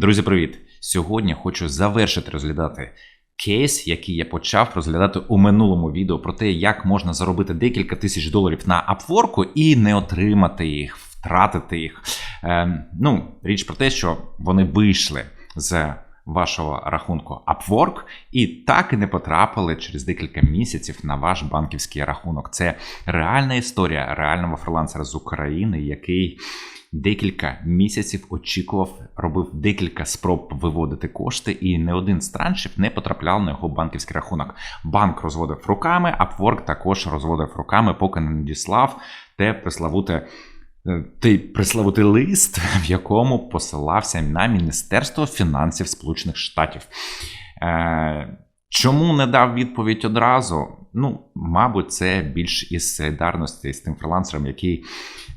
Друзі, привіт! Сьогодні хочу завершити розглядати кейс, який я почав розглядати у минулому відео про те, як можна заробити декілька тисяч доларів на апворку і не отримати їх, втратити їх. Е, ну, річ про те, що вони вийшли з вашого рахунку Upwork і так і не потрапили через декілька місяців на ваш банківський рахунок. Це реальна історія реального фрилансера з України, який декілька місяців очікував, робив декілька спроб виводити кошти, і не один з траншів не потрапляв на його банківський рахунок. Банк розводив руками, Upwork також розводив руками, поки не надіслав те преславуте. Е, Той преславутий лист, в якому посилався на Міністерство фінансів Сполучених Штатів. Е, чому не дав відповідь одразу? Ну, мабуть, це більш із солідарності з тим фрилансером, який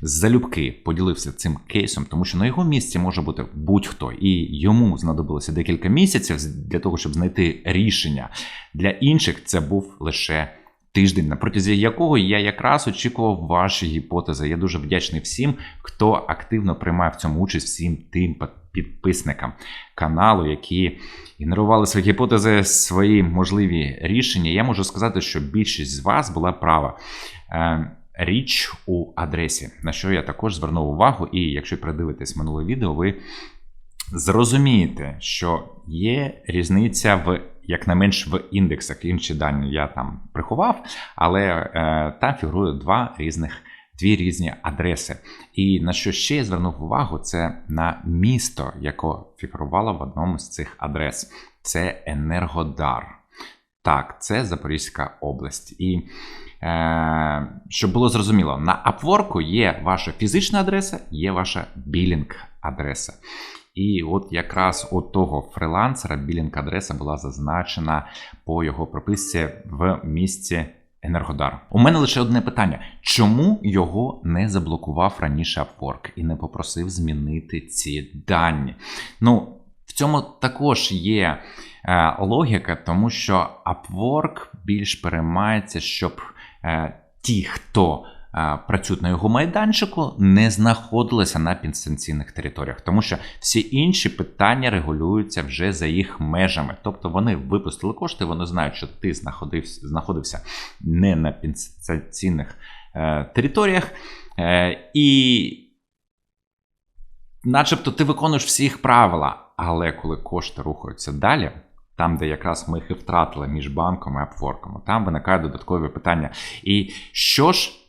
залюбки поділився цим кейсом, тому що на його місці може бути будь-хто, і йому знадобилося декілька місяців для того, щоб знайти рішення. Для інших це був лише тиждень, на протязі якого я якраз очікував ваші гіпотези. Я дуже вдячний всім, хто активно приймає в цьому участь, всім тим підписникам каналу, які генерували свої гіпотези, свої можливі рішення. Я можу сказати, що більшість з вас була права. Е, Річ у адресі, на що я також звернув увагу, і якщо придивитесь минуле відео, ви зрозумієте, що є різниця в як не менш в індексах. Інші дані я там приховав, але е, там фігурує два різних. Дві різні адреси. І на що ще я звернув увагу, це на місто, яке фігурувало в одному з цих адрес. Це Енергодар. Так, це Запорізька область. І е, щоб було зрозуміло, на Upwork є ваша фізична адреса, є ваша білінг-адреса. І от якраз у того фрилансера білінг-адреса була зазначена по його прописці в місці Енергодар. У мене лише одне питання: чому його не заблокував раніше Upwork і не попросив змінити ці дані? Ну, в цьому також є е, логіка, тому що Upwork більш переймається, щоб е, ті, хто працюють на його майданчику, не знаходилися на підстанційних територіях, тому що всі інші питання регулюються вже за їх межами. Тобто вони випустили кошти, вони знають, що ти знаходився, знаходився не на підстанційних е, територіях, е, і начебто ти виконуєш всі їх правила, але коли кошти рухаються далі. Там, де якраз ми їх і втратили між банком і апворком, там виникають додаткові питання. І що ж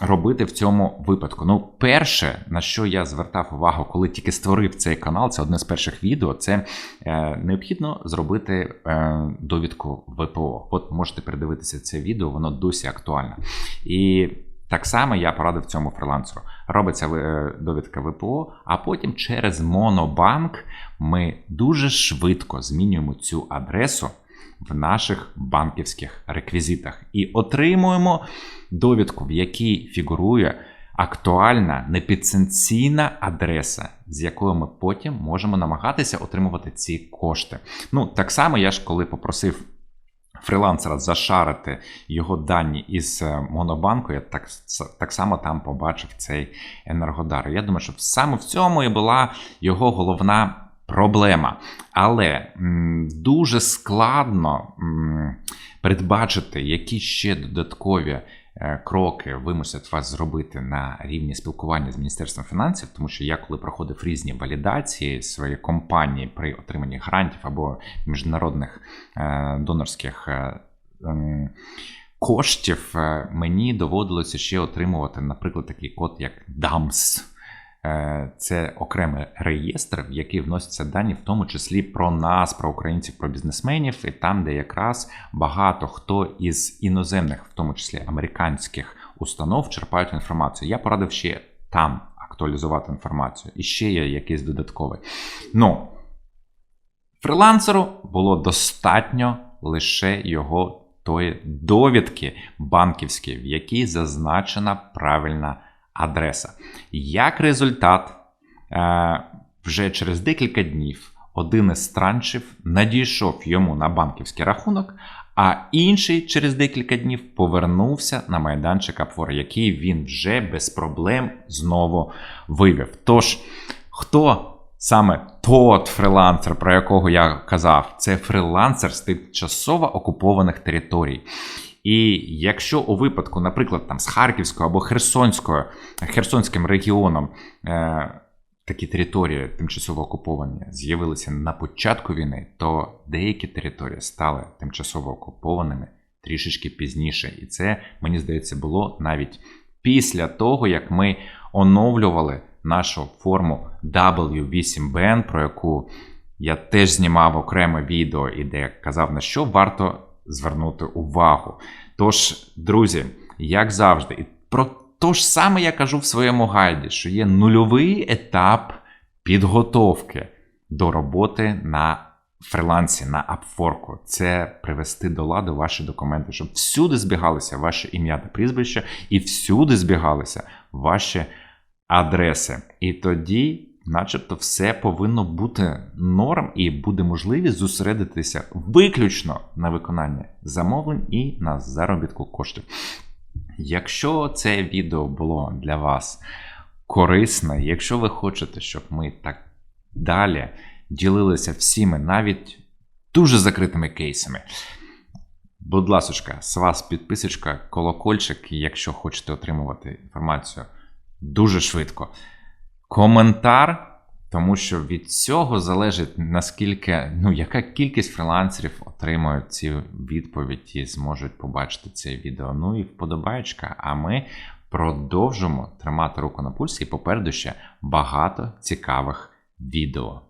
робити в цьому випадку? Ну, перше, на що я звертав увагу, коли тільки створив цей канал, це одне з перших відео. Це е, необхідно зробити е, довідку ВПО. От можете передивитися це відео, воно досі актуальне. І так само я порадив цьому фрилансеру. Робиться довідка ВПО, а потім через Монобанк ми дуже швидко змінюємо цю адресу в наших банківських реквізитах і отримуємо довідку, в якій фігурує актуальна непідсанкційна адреса, з якою ми потім можемо намагатися отримувати ці кошти. Ну, так само я ж коли попросив фрилансера зашарити його дані із Монобанку, я так так само там побачив цей енергодар. Я думаю, що саме в цьому і була його головна проблема. Але м, дуже складно м, передбачити, які ще додаткові. Кроки вимусять вас зробити на рівні спілкування з Міністерством фінансів, тому що я, коли проходив різні валідації своєї компанії при отриманні грантів або міжнародних е, донорських е, е, коштів, мені доводилося ще отримувати, наприклад, такий код, як DAMS. Це окремий реєстр, в який вносяться дані, в тому числі про нас, про українців, про бізнесменів, і там, де якраз багато хто із іноземних, в тому числі американських установ, черпають інформацію. Я порадив ще там актуалізувати інформацію. І ще є якийсь додатковий. Ну, фрилансеру було достатньо лише його тої довідки банківської, в якій зазначена правильна адреса. Як результат, вже через декілька днів один із траншів надійшов йому на банківський рахунок, а інший через декілька днів повернувся на майданчик Upwork, який він вже без проблем знову вивів. Тож, хто саме тот фрилансер, про якого я казав, це фрилансер з тимчасово окупованих територій. І якщо у випадку, наприклад, там з Харківською або Херсонською, Херсонським регіоном е, такі території тимчасово окуповані з'явилися на початку війни, то деякі території стали тимчасово окупованими трішечки пізніше. І це, мені здається, було навіть після того, як ми оновлювали нашу форму W8BN, про яку я теж знімав окреме відео, і де казав, на що варто звернути увагу. Тож, друзі, як завжди, і про те ж саме я кажу в своєму гайді, що є нульовий етап підготовки до роботи на фрилансі, на Upwork. Це привести до ладу ваші документи, щоб всюди збігалися ваше ім'я та прізвище, і всюди збігалися ваші адреси. І тоді, начебто, все повинно бути норм, і буде можливість зосередитися виключно на виконанні замовлень і на заробітку коштів. Якщо це відео було для вас корисне, якщо ви хочете, щоб ми так далі ділилися всіми, навіть дуже закритими кейсами. Будь ласка, з вас підписочка, колокольчик, якщо хочете отримувати інформацію дуже швидко. Коментар, тому що від цього залежить наскільки, ну, яка кількість фрилансерів отримають ці відповіді і зможуть побачити це відео. Ну і вподобаєчка. А ми продовжимо тримати руку на пульсі і попереду ще багато цікавих відео.